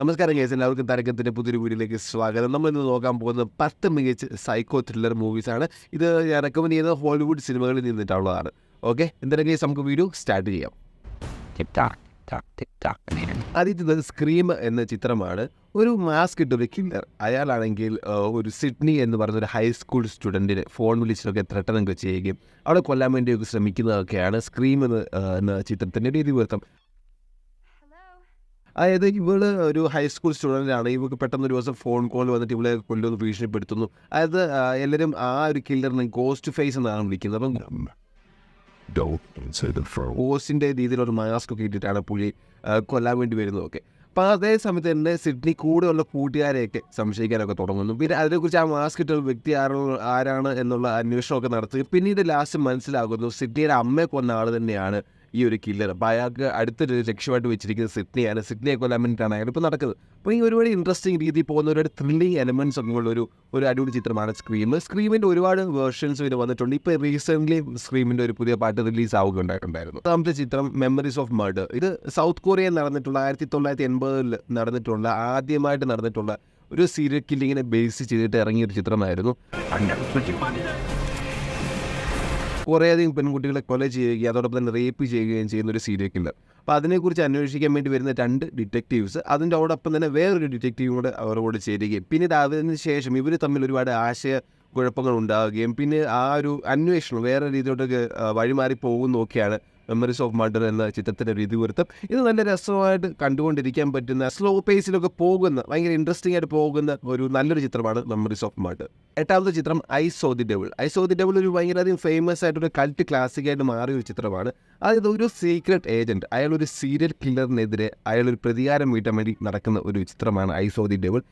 നമസ്കാരം കേസ് എല്ലാവർക്കും തരക്കത്തിന്റെ പുതിയൊരു വീഡിയോയിലേക്ക് സ്വാഗതം. നമ്മൾ ഇന്ന് നോക്കാൻ പോകുന്നത് പത്ത് മികച്ച സൈക്കോ ത്രില്ലർ മൂവീസാണ് ഇത് ഞാൻ റെക്കമെൻഡ് ചെയ്യുന്നത് ഹോളിവുഡ് സിനിമകളിൽ നിന്നിട്ടുള്ളതാണ്. ഓക്കെ എന്തായാലും കേസ് നമുക്ക് വീഡിയോ സ്റ്റാർട്ട് ചെയ്യാം. ആദ്യത്തെ സ്ക്രീം എന്ന ചിത്രമാണ്. ഒരു മാസ്ക് ഇട്ടൊരു കില്ലർ അയാളാണെങ്കിൽ ഒരു സിഡ്നി എന്ന് പറയുന്ന ഒരു ഹൈസ്കൂൾ സ്റ്റുഡന്റിനെ ഫോൺ വിളിച്ചിട്ടൊക്കെ ത്രട്ടനൊക്കെ ചെയ്യുകയും അവിടെ കൊല്ലാൻ വേണ്ടിയൊക്കെ ശ്രമിക്കുന്നതൊക്കെയാണ് സ്ക്രീം എന്ന് എന്ന ചിത്രത്തിന്റെ ഒരു ഇതിവൃത്തം. അതായത് ഇവൾ ഒരു ഹൈസ്കൂൾ സ്റ്റുഡന്റ് ആണ്. ഇവൾക്ക് പെട്ടെന്ന് ഒരു ദിവസം ഫോൺ കോൾ വന്നിട്ട് ഇവളെ കൊല്ലുമെന്ന് ഭീഷണിപ്പെടുത്തുന്നു. അതായത് എല്ലാവരും ആ ഒരു കില്ലറിനെ ഗോസ്റ്റ് ഫേസ് എന്നാണ് വിളിക്കുന്നത്. അപ്പം. ഗോസ്റ്റിന്റെ രീതിയിലൊരു മാസ്ക് ഒക്കെ ഇട്ടിട്ടാണ് പുള്ളി കൊല്ലാൻ വേണ്ടി വരുന്നതൊക്കെ അപ്പോൾ അതേ സമയത്ത് തന്നെ സിഡ്നി കൂടെയുള്ള കൂട്ടുകാരെയൊക്കെ സംശയിക്കാനൊക്കെ തുടങ്ങുന്നു. പിന്നെ അതിനെക്കുറിച്ച് ആ മാസ്ക് ഇട്ട വ്യക്തി ആരോ ആരാണ് എന്നുള്ള അന്വേഷണമൊക്കെ നടത്തുക പിന്നീട് ലാസ്റ്റ് മനസ്സിലാകുന്നു സിഡ്നിയുടെ അമ്മയെ കൊന്ന ആൾ തന്നെയാണ്. ഈ ഒരു കില്ലർ അപ്പോൾ അയാൾക്ക് അടുത്തൊരു ലക്ഷ്യമായിട്ട് വെച്ചിരിക്കുന്നത് സിഡ്നിയാണ്. സിഡ്നിയെ കൊല്ലാൻ വേണ്ടിയിട്ടാണ് അയാൾ ഇപ്പോൾ നടക്കുന്നത്. അപ്പോൾ ഈ ഒരുപാട് ഇൻട്രസ്റ്റിംഗ് രീതിയിൽ പോകുന്ന ഒരുപാട് ത്രില്ലിംഗ് എലമെന്റ്സ് ഒക്കെ ഉള്ള ഒരു ഒരു അടിപൊളി ചിത്രമാണ് സ്ക്രീം സ്ക്രീമിന്റെ ഒരുപാട് വേർഷൻസ് ഇതിൽ വന്നിട്ടുണ്ട്. ഇപ്പോൾ റീസെന്റ്ലി സ്ക്രീമിന്റെ ഒരു പുതിയ പാട്ട് റിലീസ് ആവുകയുണ്ടായിട്ടുണ്ടായിരുന്നു. രണ്ടാമത്തെ ചിത്രം മെമ്മറീസ് ഓഫ് മർഡർ ഇത് സൗത്ത് കൊറിയയിൽ നടന്നിട്ടുള്ള ആയിരത്തി തൊള്ളായിരത്തി എൺപതിൽ നടന്നിട്ടുള്ള ആദ്യമായിട്ട് നടന്നിട്ടുള്ള ഒരു സീരിയൽ കില്ലിങ്ങിനെ ബേസ് ചെയ്തിട്ട് ഇറങ്ങിയ ഒരു ചിത്രമായിരുന്നു. കുറേയധികം പെൺകുട്ടികളെ കൊല ചെയ്യുകയും അതോടൊപ്പം തന്നെ റേപ്പ് ചെയ്യുകയും ചെയ്യുന്ന ഒരു സീരിയൽ കില്ലർ അപ്പോൾ അതിനെക്കുറിച്ച് അന്വേഷിക്കാൻ വേണ്ടി വരുന്ന രണ്ട് ഡിറ്റക്റ്റീവ്സ് അതിന്റെ അതോടൊപ്പം തന്നെ വേറൊരു ഡിറ്റക്റ്റീവും കൂടെ അവരോട് ചേരുകയും പിന്നീട് അതിന് ശേഷം ഇവർ തമ്മിൽ ഒരുപാട് ആശയ കുഴപ്പങ്ങൾ ഉണ്ടാവുകയും പിന്നെ ആ ഒരു അന്വേഷണം വേറെ രീതിയിലോട്ടൊക്കെ വഴിമാറി പോകുന്നതൊക്കെയാണ് മെമ്മറീസ് ഓഫ് മർഡർ എന്ന ചിത്രത്തിന്റെ ഒരു ഇതിവൃത്തം ഇത് നല്ല രസമായിട്ട് കണ്ടുകൊണ്ടിരിക്കാൻ പറ്റുന്ന സ്ലോ പേസിലൊക്കെ പോകുന്ന ഭയങ്കര ഇൻട്രസ്റ്റിംഗ് ആയിട്ട് പോകുന്ന ഒരു നല്ലൊരു ചിത്രമാണ് മെമ്മറീസ് ഓഫ് മർഡർ എട്ടാമത്തെ ചിത്രം I Saw the Devil I Saw the Devil ഒരു ഭയങ്കരധികം ഫേമസ് ആയിട്ടൊരു കൾട്ട് ക്ലാസിക്കായിട്ട് മാറിയ ഒരു ചിത്രമാണ്. അതായത് ഒരു സീക്രട്ട് ഏജന്റ് അയാൾ ഒരു സീരിയൽ കില്ലറിനെതിരെ അയാൾ ഒരു പ്രതികാരം വീട്ടാൻ വേണ്ടി നടക്കുന്ന ഒരു ചിത്രമാണ് ഐ സോ ദി ഡെവിൾ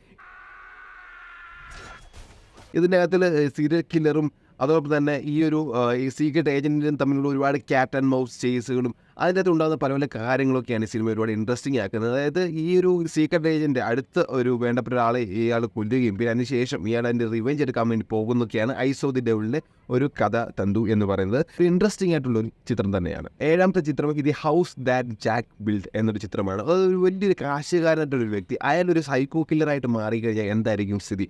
ഇതിന്റെ അകത്തിൽ സീരിയൽ കില്ലറും അതോടൊപ്പം തന്നെ ഈ ഒരു ഈ സീക്രട്ട് ഏജന്റിനും തമ്മിലുള്ള ഒരുപാട് ക്യാറ്റ് ആൻഡ് മൗസ് ചേസുകളും അതിന്റെ അകത്ത് ഉണ്ടാകുന്ന പല പല കാര്യങ്ങളൊക്കെയാണ് ഈ സിനിമ ഒരുപാട് ഇൻട്രസ്റ്റിംഗ് ആക്കുന്നത്. അതായത് ഈ ഒരു സീക്രട്ട് ഏജന്റ് അടുത്ത ഒരു വേണ്ടപ്പെട്ട ഒരാളെ ഇയാൾ കൊല്ലുകയും പിന്നെ അതിനുശേഷം ഇയാൾ അതിന്റെ റിവെഞ്ച് എടുക്കാൻ വേണ്ടി പോകുന്നൊക്കെയാണ് ഐസ് ദി ഡെവിളിന്റെ ഒരു കഥ തന്തു എന്ന് പറയുന്നത്. ഒരു ഇൻട്രസ്റ്റിംഗ് ആയിട്ടുള്ള ഒരു ചിത്രം തന്നെയാണ്. ഏഴാമത്തെ ചിത്രം ഇത് ഹൗസ് ദാറ്റ് ജാക്ക് ബിൽഡ് എന്നൊരു ചിത്രമാണ്. അത് ഒരു വലിയൊരു കാശുകാരനായിട്ടൊരു വ്യക്തി. അയാളൊരു ഒരു സൈക്കോ കില്ലറായിട്ട് മാറിക്കഴിഞ്ഞാൽ എന്തായിരിക്കും സ്ഥിതി?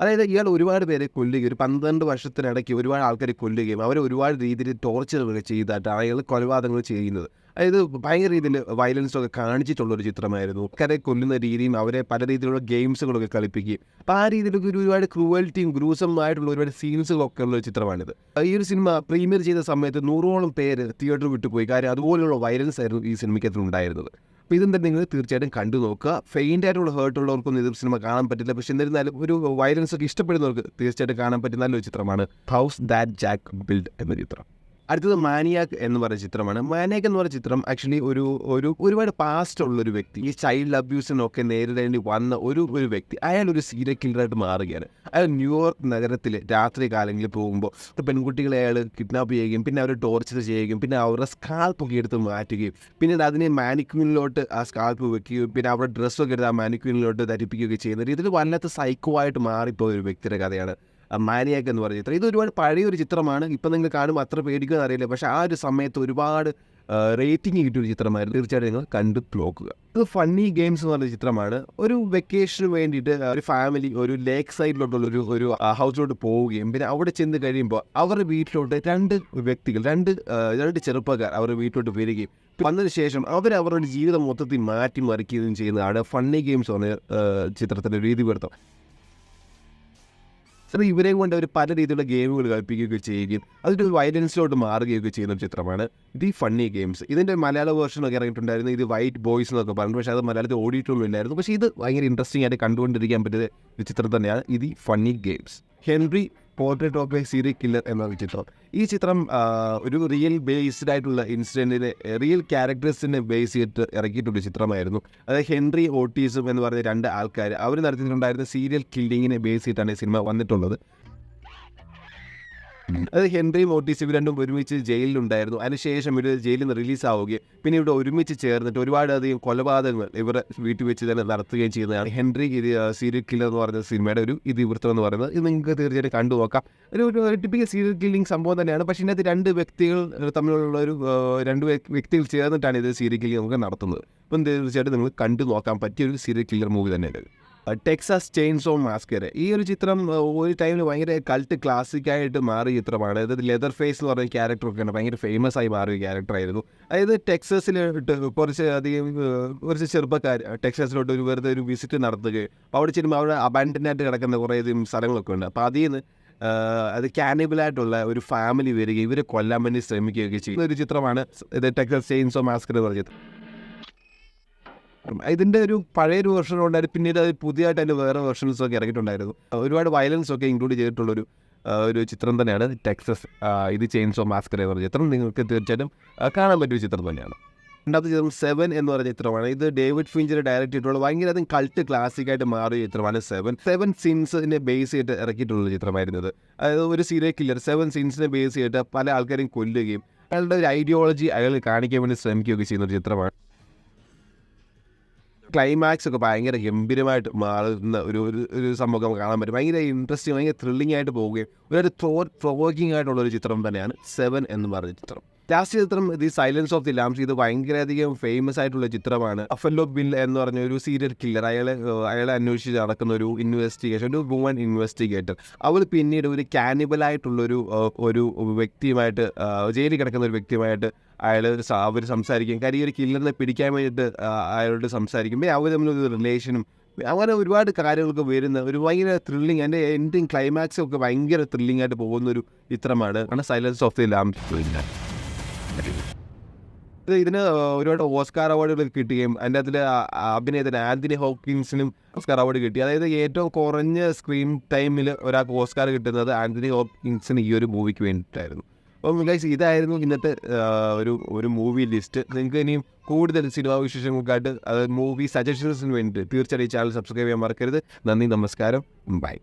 അതായത് ഇയാൾ ഒരുപാട് പേരെ കൊല്ലുകയും ഒരു പന്ത്രണ്ട് വർഷത്തിനിടയ്ക്ക് ഒരുപാട് ആൾക്കാരെ കൊല്ലുകയും അവരെ ഒരുപാട് രീതിയിൽ ടോർച്ചറുകൾ ചെയ്തിട്ടാണ് അയാൾ കൊലപാതകങ്ങൾ ചെയ്യുന്നത്. അതായത് ഭയങ്കര രീതിയിൽ വയലൻസ് ഒക്കെ കാണിച്ചിട്ടുള്ള ഒരു ചിത്രമായിരുന്നു. ആൾക്കാരെ കൊല്ലുന്ന രീതിയും അവരെ പല രീതിയിലുള്ള ഗെയിംസുകളൊക്കെ കളിപ്പിക്കുകയും അപ്പം ആ രീതിയിലൊക്കെ ഒരു ഒരുപാട് ക്രൂവൽറ്റിയും ഗ്രൂസമായിട്ടുള്ള ഒരുപാട് സീൻസുകളൊക്കെ ഉള്ള ഒരു ചിത്രമാണിത്. ഈ ഒരു സിനിമ പ്രീമിയർ ചെയ്ത സമയത്ത് നൂറോളം പേര് തിയേറ്റർ വിട്ടുപോയി കാര്യം അതുപോലെയുള്ള വയലൻസ് ആയിരുന്നു ഈ സിനിമയ്ക്കകത്ത് ഉണ്ടായിരുന്നത്. അപ്പോൾ ഇതെന്താ നിങ്ങൾ തീർച്ചയായിട്ടും കണ്ടു നോക്കുക. ഫെയിന്റ് ആയിട്ടുള്ള ഹേർട്ട് ഉള്ളവർക്കൊന്നും ഇത് സിനിമ കാണാൻ പറ്റില്ല. പക്ഷെ എന്നിരുന്നാലും ഒരു വയലൻസ് ഒക്കെ ഇഷ്ടപ്പെടുന്നവർക്ക് തീർച്ചയായിട്ടും കാണാൻ പറ്റുന്ന നല്ലൊരു ചിത്രമാണ് ഹൗസ് ദാറ്റ് ജാക്ക് ബിൽഡ് എന്ന ചിത്രം. അടുത്തത് മാനിയാക്ക് എന്ന് പറയുന്ന ചിത്രമാണ്. മാനിയാക്ക് എന്ന് പറയുന്ന ചിത്രം ആക്ച്വലി ഒരു ഒരു ഒരുപാട് പാസ്റ്റ് ഉള്ള ഒരു വ്യക്തി ഈ ചൈൽഡ് അബ്യൂസിനൊക്കെ നേരിടേണ്ടി വന്ന ഒരു ഒരു വ്യക്തി അയാൾ ഒരു സീരിയൽ കില്ലറായിട്ട് മാറുകയാണ്. അയാൾ ന്യൂയോർക്ക് നഗരത്തിൽ രാത്രി കാലങ്ങളിൽ പോകുമ്പോൾ പെൺകുട്ടികളെ അയാൾ കിഡ്നാപ്പ് ചെയ്യുകയും പിന്നെ അവരെ ടോർച്ചർ ചെയ്യുകയും പിന്നെ അവരുടെ സ്കാൽപ്പൊക്കെ എടുത്ത് മാറ്റുകയും പിന്നീട് അതിനെ മാനിക്യൂനിലോട്ട് ആ സ്കാൽപ്പ് വെക്കുകയും പിന്നെ അവരുടെ ഡ്രസ്സൊക്കെ എടുത്ത് ആ മാനിക്യൂനിലോട്ട് ധരിപ്പിക്കുകയൊക്കെ ചെയ്യുന്ന രീതിയിൽ വല്ലാത്ത സൈക്കോ ആയിട്ട് മാറിപ്പോയ ഒരു വ്യക്തിയുടെ കഥയാണ്. മാനിയാക്ക് എന്ന് പറഞ്ഞ ചിത്രം. ഇത് ഒരുപാട് പഴയൊരു ചിത്രമാണ്. ഇപ്പം നിങ്ങൾ കാണുമ്പോൾ അത്ര പേടിക്കുമെന്ന് അറിയില്ല. പക്ഷേ ആ ഒരു സമയത്ത് ഒരുപാട് റേറ്റിംഗ് കിട്ടിയൊരു ചിത്രമായിരുന്നു. തീർച്ചയായിട്ടും നിങ്ങൾ കണ്ടു നോക്കുക. ഇത് ഫണ്ണി ഗെയിംസ് എന്ന് പറഞ്ഞ ചിത്രമാണ്. ഒരു വെക്കേഷന് വേണ്ടിയിട്ട് ഒരു ഫാമിലി ഒരു ലേക്ക് സൈഡിലോട്ടുള്ള ഒരു ഒരു ഹൗസിലോട്ട് പോവുകയും പിന്നെ അവിടെ ചെന്ന് കഴിയുമ്പോൾ അവരുടെ വീട്ടിലോട്ട് രണ്ട് വ്യക്തികൾ രണ്ട് രണ്ട് ചെറുപ്പക്കാർ അവരുടെ വീട്ടിലോട്ട് വരികയും വന്നതിന് ശേഷം അവർ അവരുടെ ജീവിതം മൊത്തത്തിൽ മാറ്റി മറിക്കുകയും ചെയ്യുന്നതാണ് ഫണ്ണി ഗെയിംസ് പറഞ്ഞ ചിത്രത്തിന്റെ രീതി വരുത്തം സർ ഇവരെ കൊണ്ട് അവർ പല രീതിയിലുള്ള ഗെയിമുകൾ കളിപ്പിക്കുകയൊക്കെ ചെയ്യുകയും അതൊരു വയലൻസിലോട്ട് മാറുകയൊക്കെ ചെയ്യുന്ന ഒരു ചിത്രമാണ് ദി ഫണ്ണി ഗെയിംസ്. ഇതിന്റെ മലയാള വേർഷനൊക്കെ ഇറങ്ങിയിട്ടുണ്ടായിരുന്നു. ഇത് വൈറ്റ് ബോയ്സ് എന്നൊക്കെ പറഞ്ഞു. പക്ഷേ അത് മലയാളത്തിൽ ഓടിയിട്ടൊന്നും ഇല്ലായിരുന്നു. പക്ഷേ ഇത് ഭയങ്കര ഇൻട്രസ്റ്റിംഗ് ആയിട്ട് കണ്ടുകൊണ്ടിരിക്കാൻ പറ്റിയ ഒരു ചിത്രം തന്നെയാണ് ഇത് Funny Games. Henry Portrait of a Serial Killer എന്ന ചിത്രം. ഈ ചിത്രം ഒരു റിയൽ ബേസ്ഡ് ആയിട്ടുള്ള ഇൻസിഡന്റിനെ റിയൽ ക്യാരക്ടേഴ്സിനെ ബേസ് ചെയ്തിട്ട് ഇറക്കിയിട്ടൊരു ചിത്രമായിരുന്നു. അതായത് ഹെൻറി ഓട്ടീസും എന്ന് പറയുന്ന രണ്ട് ആൾക്കാർ അവർ നടത്തിയിട്ടുണ്ടായിരുന്ന സീരിയൽ കില്ലിങ്ങിനെ ബേസ് ചെയ്തിട്ടാണ് ഈ സിനിമ വന്നിട്ടുള്ളത്. അത് ഹെൻറിയും മോട്ടീസ് ഇവർ രണ്ടും ഒരുമിച്ച് ജയിലിലുണ്ടായിരുന്നു. അതിനുശേഷം ഇവർ ജയിലിൽ നിന്ന് റിലീസ് ആവുകയും പിന്നെ ഇവിടെ ഒരുമിച്ച് ചേർന്നിട്ട് ഒരുപാട് അധികം കൊലപാതകങ്ങൾ ഇവരെ വീട്ടിൽ വെച്ച് തന്നെ നടത്തുകയും ചെയ്യുന്നതാണ്. ഹെൻറി ഇത് സീരിയൽ കില്ലർ എന്ന് പറയുന്ന സിനിമയുടെ ഒരു ഇതിവൃത്തം എന്ന് പറയുന്നത്. ഇത് നിങ്ങൾക്ക് തീർച്ചയായിട്ടും കണ്ടു നോക്കാം. ഒരു ഒരു ടിപ്പിക്കൽ സീരിയൽ കില്ലിംഗ് സംഭവം തന്നെയാണ്. പക്ഷേ ഇതിനകത്ത് രണ്ട് വ്യക്തികൾ തമ്മിലുള്ള ഒരു രണ്ട് വ്യക്- വ്യക്തികൾ ചേർന്നിട്ടാണ് ഇത് സീരിയൽ കില്ലിംഗ് നമുക്ക് നടത്തുന്നത്. അപ്പം തീർച്ചയായിട്ടും നിങ്ങൾ കണ്ടു നോക്കാൻ പറ്റിയ ഒരു സീരിയൽ കില്ലർ മൂവി തന്നെയാണ് ടെക്സാസ് ചെയിൻ ഓൺ മാസ്കർ ഈ ഒരു ചിത്രം ഒരു ടൈമിൽ ഭയങ്കര കൾട്ട് ക്ലാസിക്കായിട്ട് മാറിയ ചിത്രമാണ്. അതായത് ലെതർ ഫേസ് എന്ന് പറയുന്ന ക്യാരക്ടറൊക്കെയാണ് ഭയങ്കര ഫേമസ് ആയി മാറിയ ക്യാരക്ടറായിരുന്നു അതായത് ടെക്സസിലോട്ട് കുറച്ച് അധികം കുറച്ച് ചെറുപ്പക്കാർ ടെക്സസിലോട്ട് ഒരു വെറുതെ ഒരു വിസിറ്റ് നടത്തുകയും അപ്പോൾ അവിടെ ചെല്ലുമ്പോൾ അവിടെ അബാൻഡനായിട്ട് കിടക്കുന്ന കുറേ അധികം സ്ഥലങ്ങളൊക്കെ ഉണ്ട്. അപ്പോൾ അതിൽ നിന്ന് അത് കാനിബിളായിട്ടുള്ള ഒരു ഫാമിലി വരികയും ഇവരെ കൊല്ലാൻ വേണ്ടി ശ്രമിക്കുകയൊക്കെ ചെയ്യുന്ന ഒരു ചിത്രമാണ് ഇത് ടെക്സസ് ചെയിൻസോ മാസ്കർ എന്ന് പറഞ്ഞ ചിത്രം. ഇതിന്റെ ഒരു പഴയ ഒരു വേർഷൻ ഉണ്ടായിരുന്നു പിന്നീട് അത് പുതിയതായിട്ട് അതിന്റെ വേറെ വേർഷൻസ് ഒക്കെ ഇറങ്ങിയിട്ടുണ്ടായിരുന്നു. ഒരുപാട് വയലൻസ് ഒക്കെ ഇൻക്ലൂഡ് ചെയ്തിട്ടുള്ളൊരു ഒരു ചിത്രം തന്നെയാണ് ടെക്സസ് ഇത് ചെയിൻസ് ഓഫ് മാസ്കർ എന്ന് പറഞ്ഞ ചിത്രം. നിങ്ങൾക്ക് തീർച്ചയായിട്ടും കാണാൻ പറ്റിയ ചിത്രം തന്നെയാണ്. രണ്ടാമത്തെ ചിത്രം സെവൻ എന്ന് പറഞ്ഞ ചിത്രമാണ്. ഇത് ഡേവിഡ് ഫിഞ്ചർ ഡയറക്റ്റ് ചെയ്തിട്ടുള്ള ഭയങ്കര അധികം കൾട്ട് ക്ലാസിക്കായിട്ട് മാറിയ ചിത്രമാണ് സെവൻ സെവൻ സീൻസിനെ ബേസ് ചെയ്തിട്ട് ഇറക്കിയിട്ടുള്ള ചിത്രമായിരുന്നത്. അതായത് ഒരു സീരിയൽ കില്ലർ സെവൻ സീൻസിനെ ബേസ് ചെയ്തിട്ട് പല ആൾക്കാരെയും കൊല്ലുകയും അയാളുടെ ഒരു ഐഡിയോളജി അയാൾ കാണിക്കാൻ വേണ്ടി ശ്രമിക്കുകയൊക്കെ ചെയ്യുന്ന ഒരു ചിത്രമാണ്. ക്ലൈമാക്സ് ഒക്കെ ഭയങ്കര ഗംഭീരമായിട്ട് മാറുന്ന ഒരു ഒരു സംഭവം നമുക്ക് കാണാൻ പറ്റും. ഭയങ്കര ഇൻട്രസ്റ്റിംഗ് ഭയങ്കര ത്രില്ലിംഗ് ആയിട്ട് പോവുകയും ഒരു ത്രോ പ്രൊവോക്കിംഗ് ആയിട്ടുള്ള ഒരു ചിത്രം തന്നെയാണ് സെവൻ എന്ന് പറഞ്ഞ ചിത്രം. ലാസ്റ്റ് ചിത്രം The Silence of the Lambs ഇത് ഭയങ്കരധികം ഫേമസ് ആയിട്ടുള്ള ചിത്രമാണ്. അഫല്ലോ ബിൽ എന്ന് പറഞ്ഞ ഒരു സീരിയൽ കില്ലർ അയാളെ അയാളെ അന്വേഷിച്ച് നടക്കുന്ന ഒരു ഇൻവെസ്റ്റിഗേഷൻ ഒരു വുമൺ ഇൻവെസ്റ്റിഗേറ്റർ അവൾ പിന്നീട് ഒരു കാനിബലായിട്ടുള്ളൊരു ഒരു വ്യക്തിയുമായിട്ട് ജയിലിൽ കിടക്കുന്ന ഒരു വ്യക്തിയുമായിട്ട് അയാൾ അവർ സംസാരിക്കും. കാര്യം ഒരു കില്ലറിനെ പിടിക്കാൻ വേണ്ടിയിട്ട് അയാളോട് സംസാരിക്കും പിന്നെ അവർ തമ്മിലൊരു റിലേഷനും അങ്ങനെ ഒരുപാട് കാര്യങ്ങളൊക്കെ വരുന്ന ഒരു ഭയങ്കര ത്രില്ലിങ് എന്റെ എൻഡിങ് ക്ലൈമാക്സ് ഒക്കെ ഭയങ്കര ത്രില്ലിംഗ് ആയിട്ട് പോകുന്ന ഒരു ചിത്രമാണ്. ആണ് സൈലൻസ് ഓഫ് ദി ലാം ഇത് ഇതിന് ഒരുപാട് ഓസ്കാർ അവാർഡുകൾ കിട്ടുകയും അതിന്റെ അതിൽ അഭിനയത്തിന് ആന്റണി ഹോക്കിൻസിനും ഓസ്കാർ അവാർഡ് കിട്ടി. അതായത് ഏറ്റവും കുറഞ്ഞ സ്ക്രീൻ ടൈമിൽ ഒരാൾക്ക് ഓസ്കാർ കിട്ടുന്നത് ആന്റണി ഹോക്കിൻസിന് ഈ ഒരു മൂവിക്ക് വേണ്ടിയിട്ടായിരുന്നു. അപ്പം ഗൈസ് ഇതായിരുന്നു ഇന്നത്തെ ഒരു ഒരു മൂവി ലിസ്റ്റ് നിങ്ങൾക്ക് ഇനിയും കൂടുതൽ സിനിമാ വിശേഷങ്ങൾക്കായിട്ട് അത് മൂവി സജഷൻസിന് വേണ്ടിയിട്ട് തീർച്ചയായും ചാനൽ സബ്സ്ക്രൈബ് ചെയ്യാൻ മറക്കരുത്. നന്ദി നമസ്കാരം. ബൈ